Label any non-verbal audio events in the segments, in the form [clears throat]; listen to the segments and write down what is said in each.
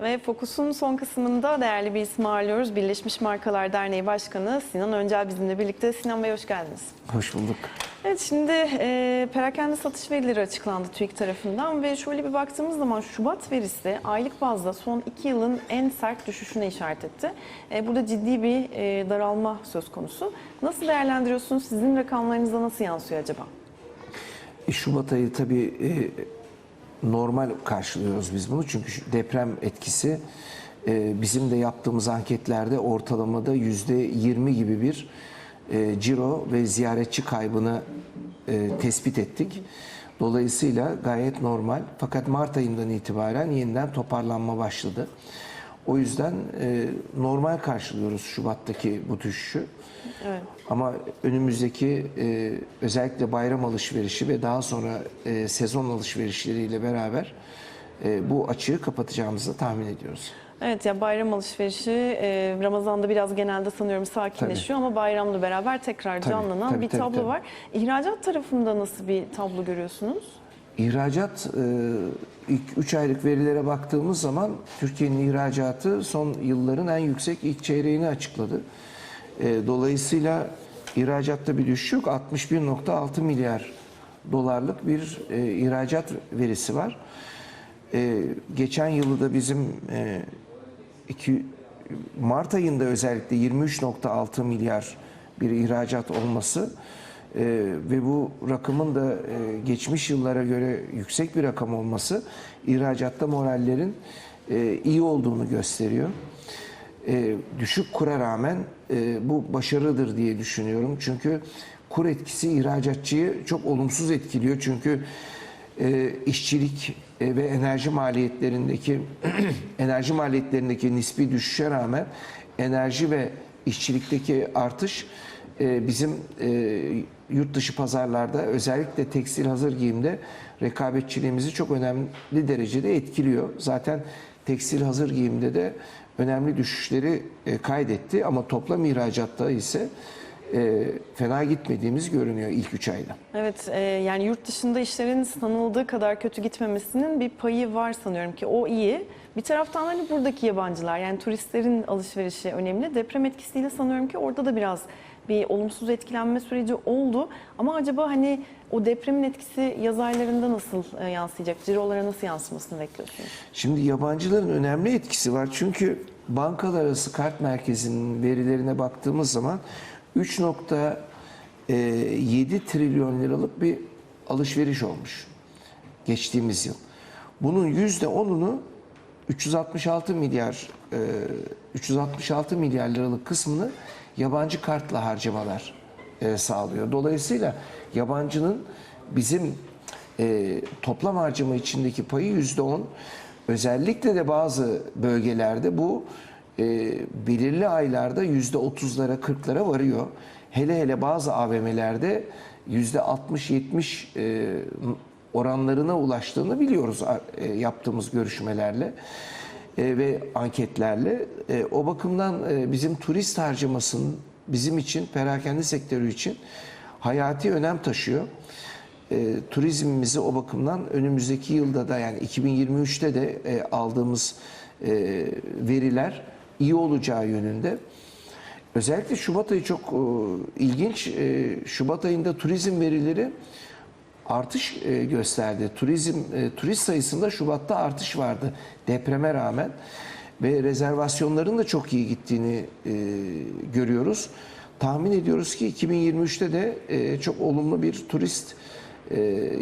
Ve Fokus'un son kısmında değerli bir isim ağırlıyoruz. Birleşmiş Markalar Derneği Başkanı Sinan Öncel bizimle birlikte. Sinan Bey hoş geldiniz. Hoş bulduk. Evet şimdi e, perakende satış verileri açıklandı TÜİK tarafından ve şöyle bir baktığımız zaman Şubat verisi aylık bazda son iki yılın en sert düşüşüne işaret etti. E, burada ciddi bir e, daralma söz konusu. Nasıl değerlendiriyorsunuz? Sizin rakamlarınıza nasıl yansıyor acaba? E, Şubat ayı tabii e, normal karşılıyoruz biz bunu. Çünkü deprem etkisi e, bizim de yaptığımız anketlerde ortalamada yüzde 20 gibi bir e, ciro ve ziyaretçi kaybını e, tespit ettik. Dolayısıyla gayet normal. Fakat Mart ayından itibaren yeniden toparlanma başladı. O yüzden e, normal karşılıyoruz Şubat'taki bu düşüşü. Evet. Ama önümüzdeki e, özellikle bayram alışverişi ve daha sonra e, sezon alışverişleriyle beraber e, bu açığı kapatacağımızı tahmin ediyoruz. Evet ya bayram alışverişi e, Ramazan'da biraz genelde sanıyorum sakinleşiyor ama bayramla beraber tekrar Tabii, canlanan tabii, bir tabii, tablo tabii. var. İhracat tarafında nasıl bir tablo görüyorsunuz? İhracat e, ilk 3 aylık verilere baktığımız zaman Türkiye'nin ihracatı son yılların en yüksek ilk çeyreğini açıkladı. E, Dolayısıyla ihracatta bir düşüş yok. 61.6 milyar dolarlık bir e, ihracat verisi var. Geçen yılı da bizim iki, Mart ayında özellikle 23.6 milyar bir ihracat olması e, ve bu rakamın da e, geçmiş yıllara göre yüksek bir rakam olması ihracatta morallerin e, iyi olduğunu gösteriyor. E, düşük kura rağmen e, bu başarıdır diye düşünüyorum. Çünkü kur etkisi ihracatçıyı çok olumsuz etkiliyor. Çünkü e, işçilik e, ve enerji maliyetlerindeki [clears throat] enerji maliyetlerindeki nispi düşüşe rağmen enerji ve işçilikteki artış e, bizim e, yurt dışı pazarlarda özellikle tekstil hazır giyimde rekabetçiliğimizi çok önemli derecede etkiliyor. Zaten tekstil hazır giyimde de önemli düşüşleri e, kaydetti ama toplam ihracatta ise e, fena gitmediğimiz görünüyor ilk 3 ayda. Evet e, yani yurt dışında işlerin sanıldığı kadar kötü gitmemesinin bir payı var sanıyorum ki o iyi. Bir taraftan hani buradaki yabancılar yani turistlerin alışverişi önemli. Deprem etkisiyle sanıyorum ki orada da biraz bir olumsuz etkilenme süreci oldu. Ama acaba hani o depremin etkisi yaz aylarında nasıl e, yansıyacak? Cirolara nasıl yansımasını bekliyorsunuz? Şimdi yabancıların önemli etkisi var. Çünkü bankalar arası kart merkezinin verilerine baktığımız zaman 3.7 trilyon liralık bir alışveriş olmuş geçtiğimiz yıl. Bunun %10'unu 366 milyar e, 366 milyar liralık kısmını yabancı kartla harcamalar e, sağlıyor. Dolayısıyla yabancının bizim e, toplam harcama içindeki payı yüzde on. Özellikle de bazı bölgelerde bu e, belirli aylarda yüzde otuzlara, kırklara varıyor. Hele hele bazı AVM'lerde yüzde altmış, yetmiş e, oranlarına ulaştığını biliyoruz e, yaptığımız görüşmelerle e, ve anketlerle. E, o bakımdan e, bizim turist harcamasının bizim için, perakende sektörü için hayati önem taşıyor. E, turizmimizi o bakımdan önümüzdeki yılda da yani 2023'te de e, aldığımız e, veriler iyi olacağı yönünde. Özellikle Şubat ayı çok e, ilginç. E, Şubat ayında turizm verileri artış e, gösterdi. Turizm e, turist sayısında Şubat'ta artış vardı depreme rağmen ve rezervasyonların da çok iyi gittiğini e, görüyoruz. Tahmin ediyoruz ki 2023'te de e, çok olumlu bir turist e,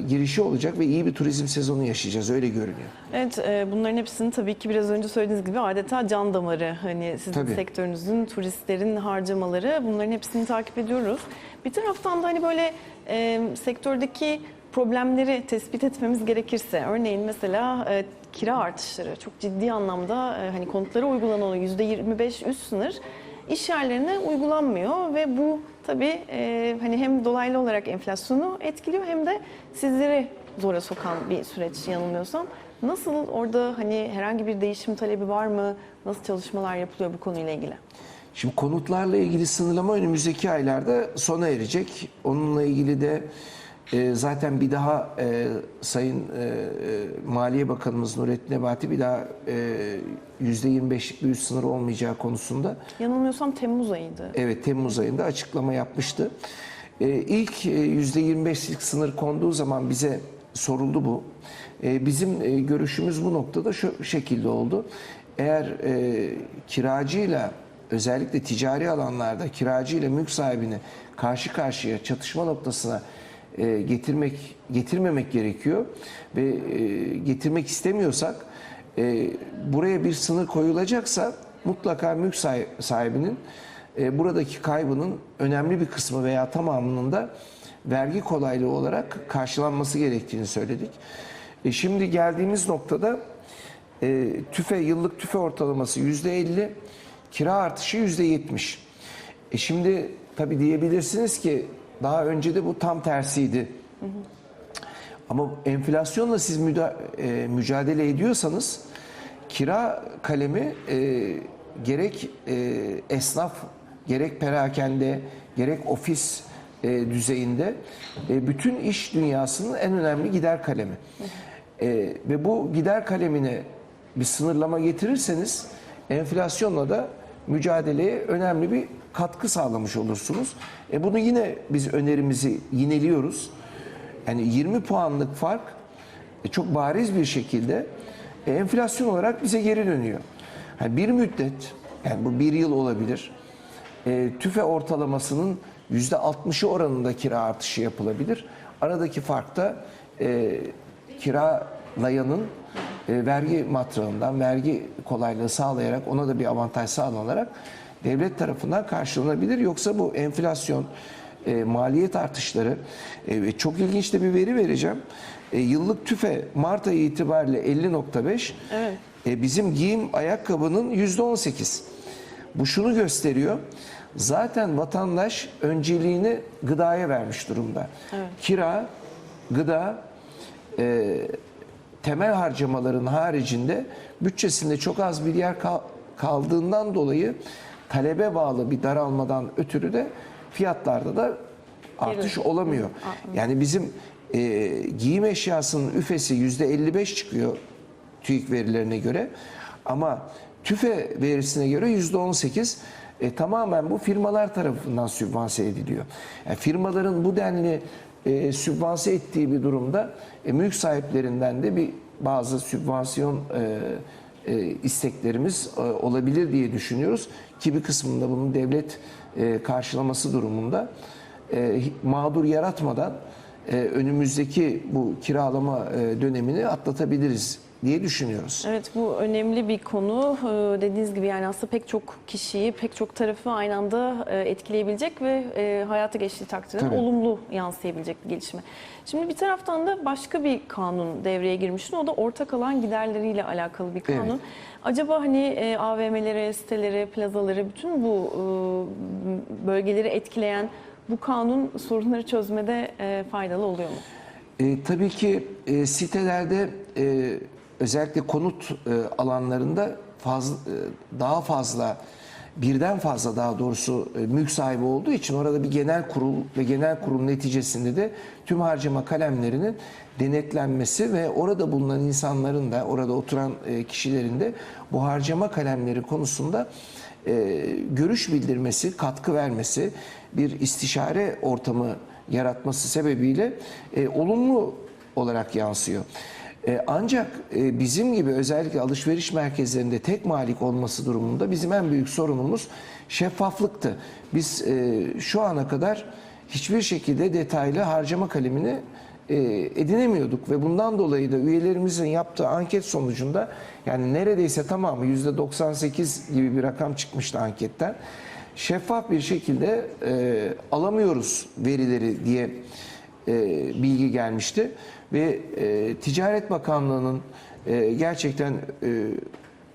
girişi olacak ve iyi bir turizm sezonu yaşayacağız öyle görünüyor. Evet, e, bunların hepsini tabii ki biraz önce söylediğiniz gibi adeta can damarı. Hani sizin Tabii. sektörünüzün, turistlerin harcamaları bunların hepsini takip ediyoruz. Bir taraftan da hani böyle e, sektördeki problemleri tespit etmemiz gerekirse, örneğin mesela e, kira artışları çok ciddi anlamda e, hani konutlara uygulanan o %25 üst sınır iş yerlerine uygulanmıyor ve bu tabii e, hani hem dolaylı olarak enflasyonu etkiliyor hem de sizleri zora sokan bir süreç yanılmıyorsam. Nasıl orada hani herhangi bir değişim talebi var mı? Nasıl çalışmalar yapılıyor bu konuyla ilgili? Şimdi konutlarla ilgili sınırlama önümüzdeki aylarda sona erecek. Onunla ilgili de E, zaten bir daha e, Sayın e, e, Maliye Bakanımız Nurettin Nebati bir daha e, %25'lik bir üst sınır olmayacağı konusunda Yanılmıyorsam Temmuz ayıydı. Evet Temmuz ayında açıklama yapmıştı. Ee, ilk e, %25'lik sınır konduğu zaman bize soruldu bu. Ee, bizim e, görüşümüz bu noktada şu şekilde oldu. Eğer e, kiracıyla özellikle ticari alanlarda kiracıyla mülk sahibini karşı karşıya çatışma noktasına e, getirmek getirmemek gerekiyor ve e, getirmek istemiyorsak e, buraya bir sınır koyulacaksa mutlaka mülk sahi- sahibinin buradaki kaybının önemli bir kısmı veya tamamının da vergi kolaylığı olarak karşılanması gerektiğini söyledik. Şimdi geldiğimiz noktada tüfe yıllık tüfe ortalaması yüzde 50, kira artışı yüzde 70. E şimdi tabii diyebilirsiniz ki daha önce de bu tam tersiydi. Ama enflasyonla siz müda- e, mücadele ediyorsanız kira kalemi e, gerek e, esnaf, gerek perakende, gerek ofis e, düzeyinde e, bütün iş dünyasının en önemli gider kalemi. E, ve bu gider kalemine bir sınırlama getirirseniz enflasyonla da mücadeleye önemli bir katkı sağlamış olursunuz. E, bunu yine biz önerimizi yineliyoruz. Yani 20 puanlık fark e, çok bariz bir şekilde e, enflasyon olarak bize geri dönüyor. Yani bir müddet, yani bu bir yıl olabilir, e, tüfe ortalamasının %60'ı oranında kira artışı yapılabilir. Aradaki fark da e, kiralayanın e, vergi matrağından, vergi kolaylığı sağlayarak, ona da bir avantaj sağlanarak devlet tarafından karşılanabilir. Yoksa bu enflasyon, e, maliyet artışları e, çok ilginç de bir veri vereceğim. E, yıllık tüfe Mart ayı itibariyle 50.5. Evet. E, bizim giyim ayakkabının %18. Bu şunu gösteriyor. Zaten vatandaş önceliğini gıdaya vermiş durumda. Kira, gıda, e, temel harcamaların haricinde bütçesinde çok az bir yer kal- kaldığından dolayı talebe bağlı bir daralmadan ötürü de fiyatlarda da artış olamıyor. Yani bizim e, giyim eşyasının üfesi yüzde 55 çıkıyor TÜİK verilerine göre ama tüfe verisine göre yüzde 18 e, tamamen bu firmalar tarafından sübvanse ediliyor. Yani firmaların bu denli e, sübvanse ettiği bir durumda e, mülk sahiplerinden de bir bazı sübvansiyon e, e, isteklerimiz e, olabilir diye düşünüyoruz. Ki bir kısmında bunun devlet e, karşılaması durumunda e, mağdur yaratmadan e, önümüzdeki bu kiralama e, dönemini atlatabiliriz diye düşünüyoruz. Evet bu önemli bir konu. Ee, Dediğiniz gibi yani aslında pek çok kişiyi, pek çok tarafı aynı anda e, etkileyebilecek ve e, hayata geçtiği takdirde Tabii. olumlu yansıyabilecek bir gelişme. Şimdi bir taraftan da başka bir kanun devreye girmişti. O da ortak alan giderleriyle alakalı bir kanun. Evet. Acaba hani e, AVM'leri, siteleri, plazaları, bütün bu e, bölgeleri etkileyen bu kanun sorunları çözmede e, faydalı oluyor mu? E, tabii ki e, sitelerde e, özellikle konut e, alanlarında fazla, e, daha fazla birden fazla daha doğrusu e, mülk sahibi olduğu için orada bir genel kurul ve genel kurul neticesinde de tüm harcama kalemlerinin denetlenmesi ve orada bulunan insanların da orada oturan kişilerin de bu harcama kalemleri konusunda görüş bildirmesi, katkı vermesi, bir istişare ortamı yaratması sebebiyle olumlu olarak yansıyor. E, ancak e, bizim gibi özellikle alışveriş merkezlerinde tek malik olması durumunda bizim en büyük sorunumuz şeffaflıktı. Biz e, şu ana kadar hiçbir şekilde detaylı harcama kalemini edinemiyorduk ve bundan dolayı da üyelerimizin yaptığı anket sonucunda yani neredeyse tamamı %98 gibi bir rakam çıkmıştı anketten. Şeffaf bir şekilde alamıyoruz verileri diye e, bilgi gelmişti ve e, Ticaret Bakanlığı'nın e, gerçekten e,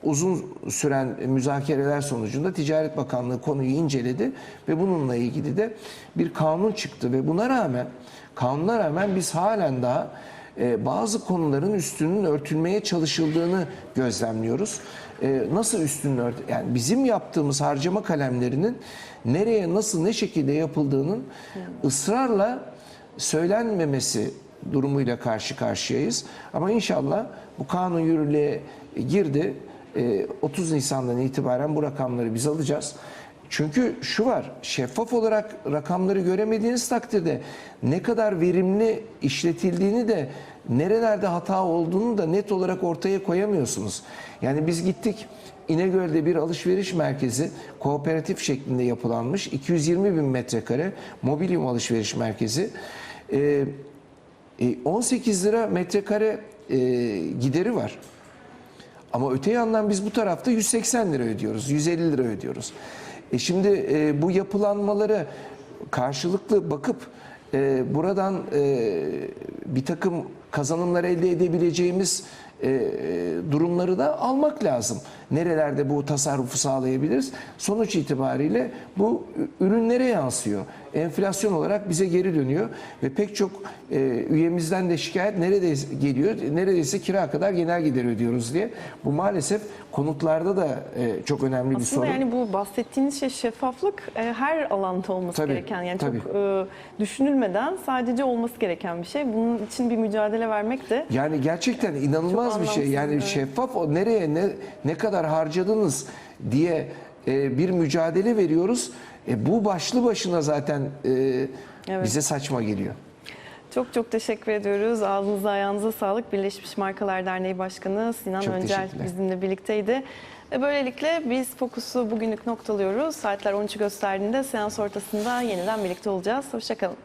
uzun süren müzakereler sonucunda Ticaret Bakanlığı konuyu inceledi ve bununla ilgili de bir kanun çıktı ve buna rağmen kanuna rağmen biz halen daha e, bazı konuların üstünün örtülmeye çalışıldığını gözlemliyoruz. E, nasıl üstünün ört yani bizim yaptığımız harcama kalemlerinin nereye nasıl ne şekilde yapıldığının ısrarla söylenmemesi durumuyla karşı karşıyayız. Ama inşallah bu kanun yürürlüğe girdi. E, 30 Nisan'dan itibaren bu rakamları biz alacağız. Çünkü şu var, şeffaf olarak rakamları göremediğiniz takdirde ne kadar verimli işletildiğini de nerelerde hata olduğunu da net olarak ortaya koyamıyorsunuz. Yani biz gittik İnegöl'de bir alışveriş merkezi kooperatif şeklinde yapılanmış 220 bin metrekare mobilyum alışveriş merkezi. Ee, e, 18 lira metrekare e, gideri var. Ama öte yandan biz bu tarafta 180 lira ödüyoruz, 150 lira ödüyoruz. E şimdi e, bu yapılanmaları karşılıklı bakıp e, buradan e, bir takım kazanımlar elde edebileceğimiz e, durumları da almak lazım. Nerelerde bu tasarrufu sağlayabiliriz? Sonuç itibariyle bu ürünlere yansıyor. Enflasyon olarak bize geri dönüyor ve pek çok e, üyemizden de şikayet neredeyse geliyor. Neredeyse kira kadar genel gider ödüyoruz diye. Bu maalesef konutlarda da e, çok önemli bir Aslında sorun. yani bu bahsettiğiniz şey şeffaflık e, her alanda olması Tabii, gereken yani tabii. çok e, düşünülmeden sadece olması gereken bir şey. Bunun için bir mücadele vermek de Yani gerçekten inanılmaz bir şey. Yani evet. şeffaf o nereye ne ne kadar harcadınız diye e, bir mücadele veriyoruz. E, bu başlı başına zaten e, Evet. bize saçma geliyor. çok çok teşekkür ediyoruz. Ağzınıza ayağınıza sağlık. Birleşmiş Markalar Derneği Başkanı Sinan Çok Öncel bizimle birlikteydi. Ve böylelikle biz fokusu bugünlük noktalıyoruz. Saatler 13'ü gösterdiğinde seans ortasında yeniden birlikte olacağız. Hoşçakalın.